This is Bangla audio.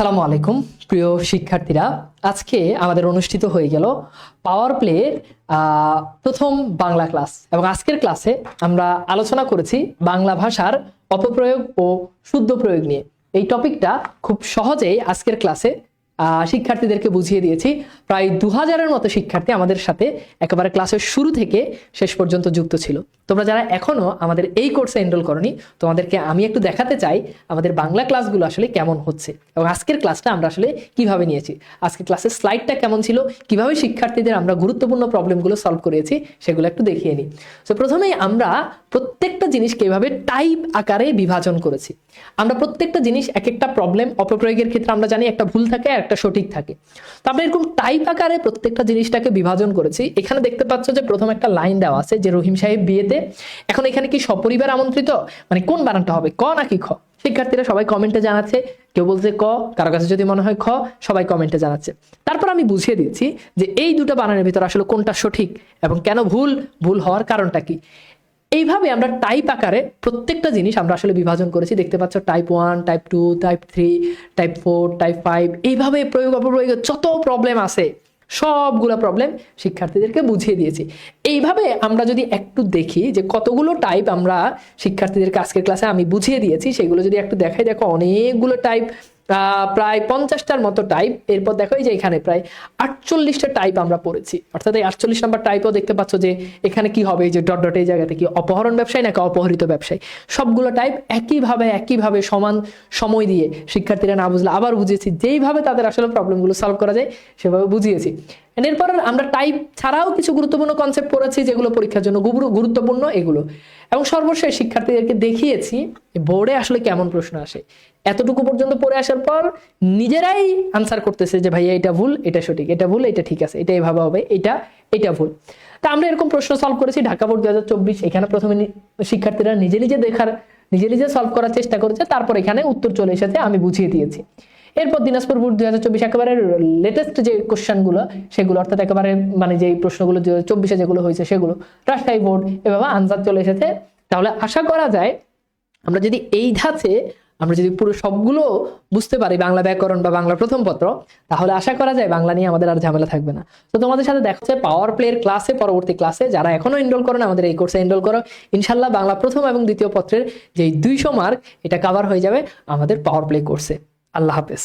আসসালামু আলাইকুম, প্রিয় শিক্ষার্থীরা। আজকে আমাদের অনুষ্ঠিত হয়ে গেল পাওয়ার প্লের প্রথম বাংলা ক্লাস। এবং আজকের ক্লাসে আমরা আলোচনা করেছি বাংলা ভাষার অপপ্রয়োগ ও শুদ্ধ প্রয়োগ নিয়ে। এই টপিকটা খুব সহজেই আজকের ক্লাসে শিক্ষার্থীদেরকে বুঝিয়ে দিয়েছি। প্রায় দু হাজারের মতো শিক্ষার্থী আমাদের সাথে একেবারে ক্লাসের শুরু থেকে শেষ পর্যন্ত যুক্ত ছিল। তোমরা যারা এখনও আমাদের এই কোর্সে এনরোল করনি, তোমাদেরকে আমি একটু দেখাতে চাই আমাদের বাংলা ক্লাসগুলো আসলে কেমন হচ্ছে এবং আজকের ক্লাসটা আমরা আসলে কীভাবে নিয়েছি। আজকের ক্লাসের স্লাইডটা কেমন ছিল, কীভাবে শিক্ষার্থীদের আমরা গুরুত্বপূর্ণ প্রবলেমগুলো সলভ করেছি, সেগুলো একটু দেখিয়ে নিই। তো প্রথমেই আমরা প্রত্যেকটা জিনিসকে এভাবে টাইপ আকারে বিভাজন করেছি। আমরা প্রত্যেকটা জিনিস এক একটা প্রবলেম অপপ্রয়োগের ক্ষেত্রে আমরা জানি একটা ভুল থাকে আর একটা সঠিক থাকে। তো আমরা এরকম টাইপ আকারে প্রত্যেকটা জিনিসটাকে বিভাজন করেছি। এখানে দেখতে পাচ্ছ যে প্রথম একটা লাইন দেওয়া আছে যে রহিম সাহেব বিয়েতে। এখন এখানে কি সপরিবার আমন্ত্রিত? মানে কোন বানানটা হবে? ক নাকি খ? শিক্ষার্থীরা সবাই কমেন্টে জানাচ্ছে। কেউ বলছে ক, কারও কাছে যদি মনে হয় খ, সবাই কমেন্টে জানাচ্ছে। তারপর আমি বুঝিয়ে দিচ্ছি যে এই দুটো বানানের ভিতর আসলে কোনটা সঠিক এবং কেন ভুল? ভুল হওয়ার কারণটা কি? এইভাবে আমরা টাইপ আকারে প্রত্যেকটা জিনিস আমরা আসলে বিভাজন করেছি। দেখতে পাচ্ছ type one type two type three type four type five এইভাবে প্রয়োগ অপপ্রয়োগের যত প্রবলেম আছে, সবগুলো প্রবলেম শিক্ষার্থীদেরকে বুঝিয়ে দিয়েছি। এইভাবে আমরা যদি একটু দেখি যে কতগুলো টাইপ আমরা শিক্ষার্থীদেরকে আজকের ক্লাসে আমি বুঝিয়ে দিয়েছি, সেগুলো যদি একটু দেখাই, দেখো অনেকগুলো টাইপ প্রায় পঞ্চাশটার মতো টাইপ এরপর দেখো এই যে এখানে প্রায় আটচল্লিশটা টাইপ আমরা পড়েছি। অর্থাৎ এই আটচল্লিশ নাম্বার টাইপও দেখতে পাচ্ছ যে এখানে কি হবে? এই যে ডট ডট এই জায়গাতে কি অপহরণ ব্যবসায় নাকি অপহরিত ব্যবসায়? সবগুলো টাইপ একইভাবে একইভাবে সমান সময় দিয়ে শিক্ষার্থীরা না বুঝলে আবার বুঝিয়েছি। যেইভাবে তাদের আসলে প্রবলেমগুলো সলভ করা যায়, সেভাবে বুঝিয়েছি। And এরপর আমরা টাইপ ছাড়াও কিছু গুরুত্বপূর্ণ কনসেপ্ট পড়েছি যেগুলো পরীক্ষার জন্য গুরুত্বপূর্ণ এগুলো। এবং সর্বশেষ শিক্ষার্থীদেরকে দেখিয়েছি বোর্ডে আসলে কেমন প্রশ্ন আসে। এতটুকু পর্যন্ত পড়ে আসার পর নিজেরাই আনসার করতেছে যে ভাইয়া এটা ভুল, এটা সঠিক, এটা ভুল, এটা ঠিক আছে, এটা এভাবে হবে, এটা এটা ভুল। তা আমরা এরকম প্রশ্ন সলভ করেছি ঢাকা বোর্ড দু হাজার চব্বিশ, এখানে প্রথমে শিক্ষার্থীরা নিজে নিজে দেখার, নিজে নিজে সলভ করার চেষ্টা করেছে, তারপর এখানে উত্তর চলে এসেছে, আমি বুঝিয়ে দিয়েছি। এরপর দিনাজপুর বোর্ড দুই হাজার চব্বিশ একেবারে লেটেস্ট যে কোশ্চেনগুলো সেগুলো, অর্থাৎ একেবারে মানে যে প্রশ্নগুলো চব্বিশে যেগুলো হয়েছে সেগুলো, রাজশাহী বোর্ড এভাবে আনসার চলে এসেছে। তাহলে আশা করা যায় আমরা যদি এই ধাঁচে, আমরা যদি পুরো সবগুলো বুঝতে পারি বাংলা ব্যাকরণ বা বাংলা প্রথম পত্র, তাহলে আশা করা যায় বাংলা নিয়ে আমাদের আর ঝামেলা থাকবে না। তো তোমাদের সাথে দেখা হচ্ছে পাওয়ার প্লের ক্লাসে পরবর্তী ক্লাসে যারা এখনও এনরোল করো না, আমাদের এই কোর্সে এনরোল করো। ইনশাল্লাহ বাংলা প্রথম এবং দ্বিতীয় পত্রের যে দুইশো মার্ক এটা কাভার হয়ে যাবে আমাদের পাওয়ার প্লে কোর্সে আল্লাহ হাফেজ।